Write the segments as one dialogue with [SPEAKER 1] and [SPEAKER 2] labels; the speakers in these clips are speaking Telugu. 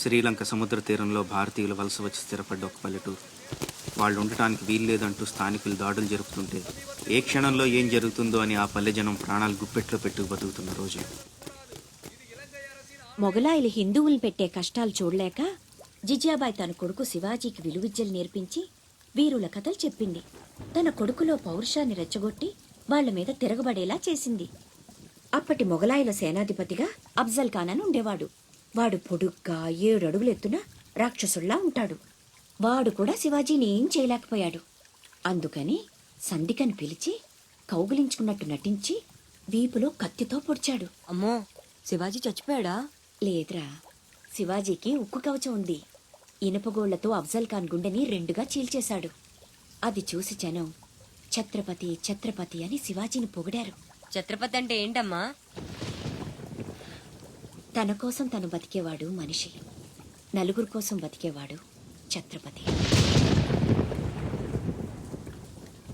[SPEAKER 1] శ్రీలంక సముద్ర తీరంలో భారతీయులు వలస వచ్చి స్థిరపడ్డ ఒక పల్లెటూరు. వాళ్ళు ఉండటానికి వీల్లేదంటూ స్థానికులు దాడులు జరుపుతుంటే ఏ క్షణంలో ఏం జరుగుతుందో అని ఆ పల్లె జనం ప్రాణాలు గుప్పెట్లో పెట్టుకు బతుకుతున్న రోజు.
[SPEAKER 2] మొఘలాయిలు హిందువులు పెట్టే కష్టాలు చూడలేక జిజాబాయ్ తన కొడుకు శివాజీకి విలువిద్యలు నేర్పించి వీరుల కథలు చెప్పింది. తన కొడుకులో పౌరుషాన్ని రెచ్చగొట్టి వాళ్ళ మీద తిరగబడేలా చేసింది. అప్పటి మొఘలాయుల సేనాధిపతిగా అఫ్జల్ ఖాన్ అని ఉండేవాడు. వాడు పొడుగ్గా ఏడు అడుగులు ఎత్తున రాక్షసుల్లా ఉంటాడు. వాడు కూడా శివాజీని ఏం చేయలేకపోయాడు. అందుకని సంధికని పిలిచి కౌగిలించుకున్నట్టు నటించి వీపులో కత్తితో పొడిచాడు.
[SPEAKER 3] అమ్మో శివాజీ చచ్చిపోయాడా?
[SPEAKER 2] లేదురా శివాజీకి ఉక్కు కవచం ఉంది. ఇనుపగోళ్ళతో అఫ్జల్ ఖాన్ గుండెని రెండుగా చీల్చేశాడు. అది చూసి జనం ఛత్రపతి ఛత్రపతి అని శివాజీని పొగిడారు.
[SPEAKER 3] ఛత్రపతి అంటే ఏంటమ్మా?
[SPEAKER 2] తన కోసం తను బతికేవాడు మనిషి. నలుగురు కోసం బతికేవాడు ఛత్రపతి.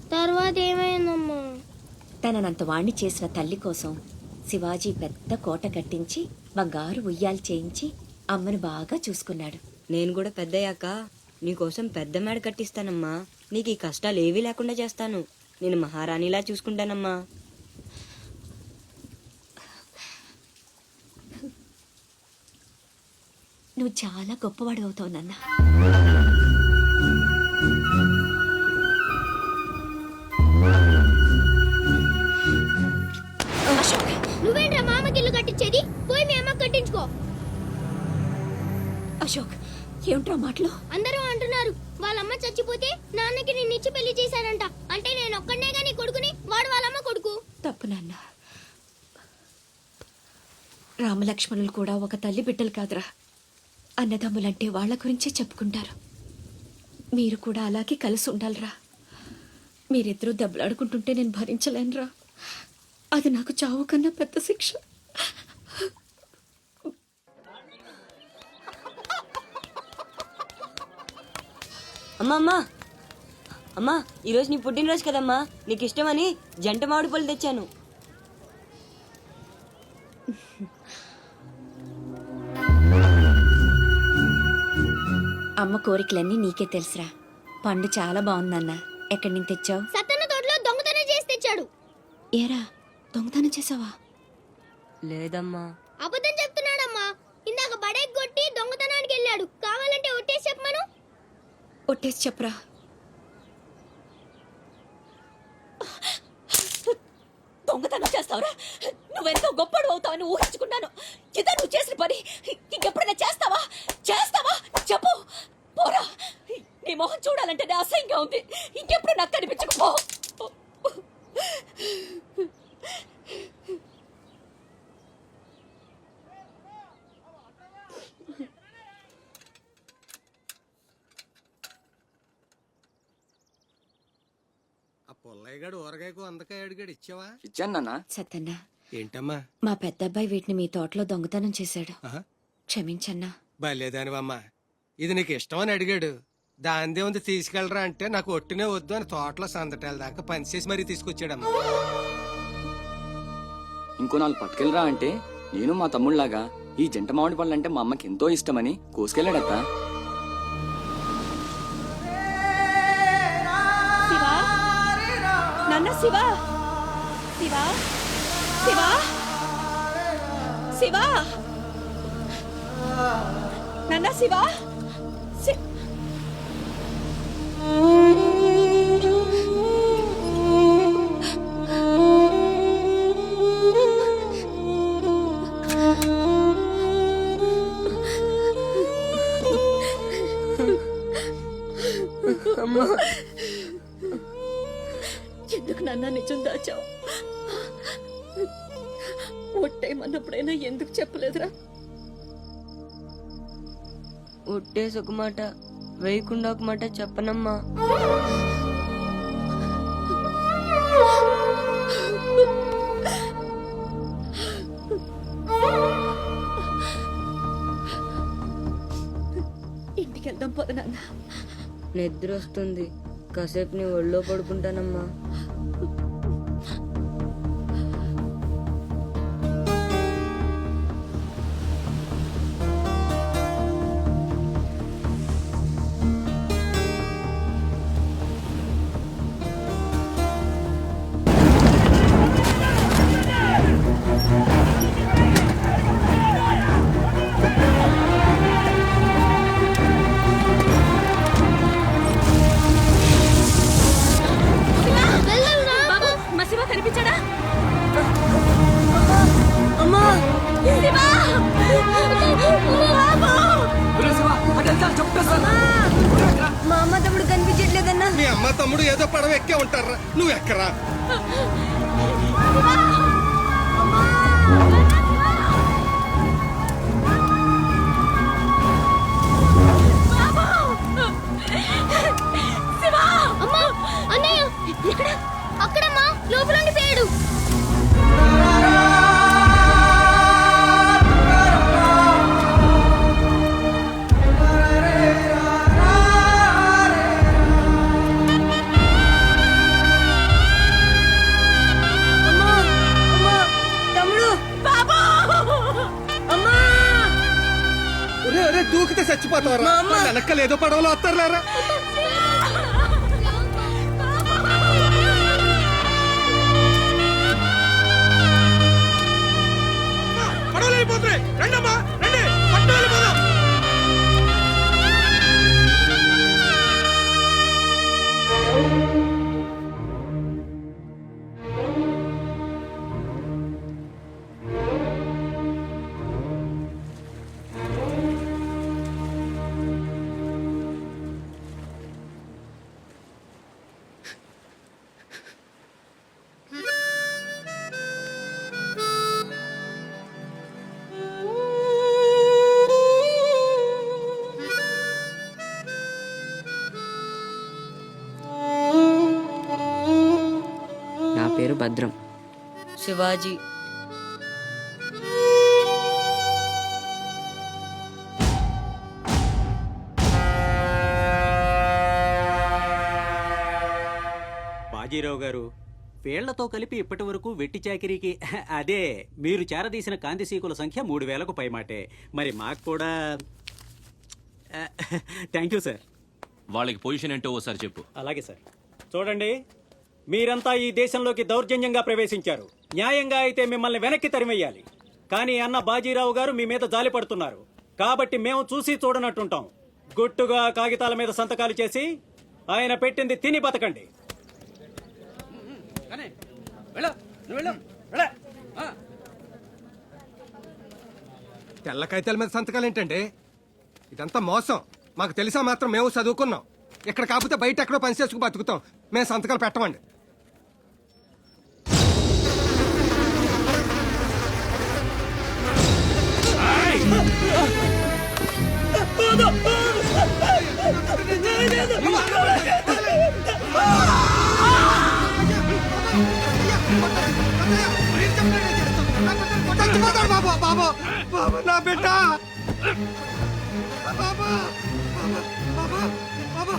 [SPEAKER 4] తర్వాత ఏమైందమ్మా?
[SPEAKER 2] తననంత వాణ్ణి చేసిన తల్లి కోసం శివాజీ పెద్ద కోట కట్టించి బంగారు ఉయ్యాలు చేయించి అమ్మను బాగా చూసుకున్నాడు.
[SPEAKER 3] నేను కూడా పెద్దయ్యాక నీకోసం పెద్ద మేడ కట్టిస్తానమ్మా. నీకు ఈ కష్టాలు ఏవీ లేకుండా చేస్తాను. నేను మహారాణిలా చూసుకుంటానమ్మా.
[SPEAKER 2] నువ్వు చాలా గొప్పవాడు అవుతావు నాన్న
[SPEAKER 4] నువ్వేంట్రా మామకి ఇల్లు కట్టించేది? పోయి మీ అమ్మ కట్టించుకో.
[SPEAKER 2] అశోక్ ఏమిట్రా మాటలు?
[SPEAKER 4] అందరూ అంటున్నారు వాళ్ళమ్మ చచ్చిపోతే నాన్నకి నిన్నిచ్చి పెళ్ళి చేశారంట. అంటే నేను ఒక్కడనే గాని కొడుకుని వాడు వాళ్ళమ్మ కొడుకు.
[SPEAKER 2] తప్పు నాన్న. రామలక్ష్మణులు కూడా ఒక తల్లి బిడ్డలు కాదురా. అన్నదమ్ములంటే వాళ్ళ గురించే చెప్పుకుంటారు. మీరు కూడా అలాగే కలిసి ఉండాలిరా. మీరిద్దరూ దెబ్బలాడుకుంటుంటే నేను భరించలేనురా. అది నాకు చావు కన్నా పెద్ద శిక్ష.
[SPEAKER 3] అమ్మమ్మా అమ్మా. అమ్మా ఈరోజు నీ పుట్టినరోజు కదమ్మా. నీకు ఇష్టమని జంట మామిడి పళ్ళు తెచ్చాను.
[SPEAKER 2] అమ్మ కోరికలన్నీ నీకే తెలుసురా. పండు చాలా బాగుందన్న. ఎక్కడి నుంచి తెచ్చావు?
[SPEAKER 4] సత్తన్న తోటలో దొంగతనం చేసి తెచ్చాడు.
[SPEAKER 2] ఏరా దొంగతనం చేసావా?
[SPEAKER 3] లేదమ్మా.
[SPEAKER 4] అబద్ధం చెప్తున్నాడమ్మా. ఇందాక బడేకి కొట్టి దొంగతనానికి వెళ్ళాడు. కావాలంటే ఒట్టేసి చెప్పమను
[SPEAKER 2] ఒట్టేసి చెప్పరా. దొంగతనం చేస్తావురా? నువ్వెంతో గొప్పడు అవుతావని ఊహించుకున్నాను. ఇదే నువ్వు
[SPEAKER 5] పుల్లయ్యగాడు ఊరగాయకు అందకాయ అడిగాడు ఇచ్చావా?
[SPEAKER 6] ఇచ్చాను నాన్న.
[SPEAKER 2] సత్తన్న
[SPEAKER 5] ఏంటమ్మా?
[SPEAKER 2] మా పెద్దబ్బాయి వీటిని మీ తోటలో దొంగతనం చేశాడు.
[SPEAKER 5] ఆహా,
[SPEAKER 2] క్షమించన్నా.
[SPEAKER 5] భలేదానివమ్మా. ఇది నీకు ఇష్టమని అడిగాడు. దాందే ఉంది తీసుకెళ్ళరా అంటే నాకు ఒట్టినే వద్దు అని తోటలో సందటాల దాకా పనిచేసి మరీ తీసుకొచ్చాడమ్మా.
[SPEAKER 6] ఇంకో నాలుగు పట్టుకెళ్ళరా అంటే నేను మా తమ్ముళ్ళలాగా ఈ జంట మామిడి పళ్ళు అంటే మా అమ్మకి ఎంతో ఇష్టమని కోసుకెళ్ళాడత్త.
[SPEAKER 2] சிவா. சிவா. சிவா. சிவா. நன்னா சிவா. அம்மா. నాన్న నిజం దాచావు ఒట్టేయమన్నప్పుడైనా ఎందుకు చెప్పలేదురా?
[SPEAKER 3] ఒట్టేసి ఒక మాట వేయకుండా ఒక మాట చెప్పనమ్మా.
[SPEAKER 2] ఇంటికి వెళ్దాం పోదు నాన్న.
[SPEAKER 3] నిద్ర వస్తుంది కాసేపు నీ ఒళ్ళో పడుకుంటానమ్మా.
[SPEAKER 5] 了。ఏదో ఉంటారా? నువ్వు ఎక్కరా
[SPEAKER 4] అమ్మా! అన్నయ్య! ఎక్కడ? అక్కడమ్మా! లోపల
[SPEAKER 5] చచ్చిపోతావరా? వెనక్కలు ఏదో పడవలో వస్తారులేరా? పడవలు వెళ్ళిపోతున్నాయి రండమ్మా.
[SPEAKER 7] భద్రం.
[SPEAKER 3] శివాజీ.
[SPEAKER 8] బాజీరావు గారు వీళ్ళతో కలిపి ఇప్పటి వరకు వెట్టి చాకిరీకి అదే మీరు చేరదీసిన కాంతిసీకుల సంఖ్య మూడు వేలకు పైమాటే. మరి మాకు కూడా థ్యాంక్ యూ సార్.
[SPEAKER 9] వాళ్ళకి పొజిషన్ ఏంటో ఓసారి చెప్పు.
[SPEAKER 8] అలాగే సార్. చూడండి. మీరంతా ఈ దేశంలోకి దౌర్జన్యంగా ప్రవేశించారు. న్యాయంగా అయితే మిమ్మల్ని వెనక్కి తరిమెయ్యాలి కానీ అన్న బాజీరావు గారు మీ మీద జాలి పడుతున్నారు. కాబట్టి మేము చూసి చూడనట్టుంటాం. గుట్టుగా కాగితాల మీద సంతకాలు చేసి ఆయన పెట్టింది తిని బతకండి.
[SPEAKER 5] తెల్ల కాగితాల మీద సంతకాలు ఏంటండి? ఇదంతా మోసం. మాకు తెలిసా మాత్రం మేము చదువుకున్నాం. ఇక్కడ కాకపోతే బయట ఎక్కడో పని చేసుకు బతుకుతాం. మేము సంతకాలు పెట్టమండి. బాబు బాబు బాబు నా బిడ్డ బాబు బాబు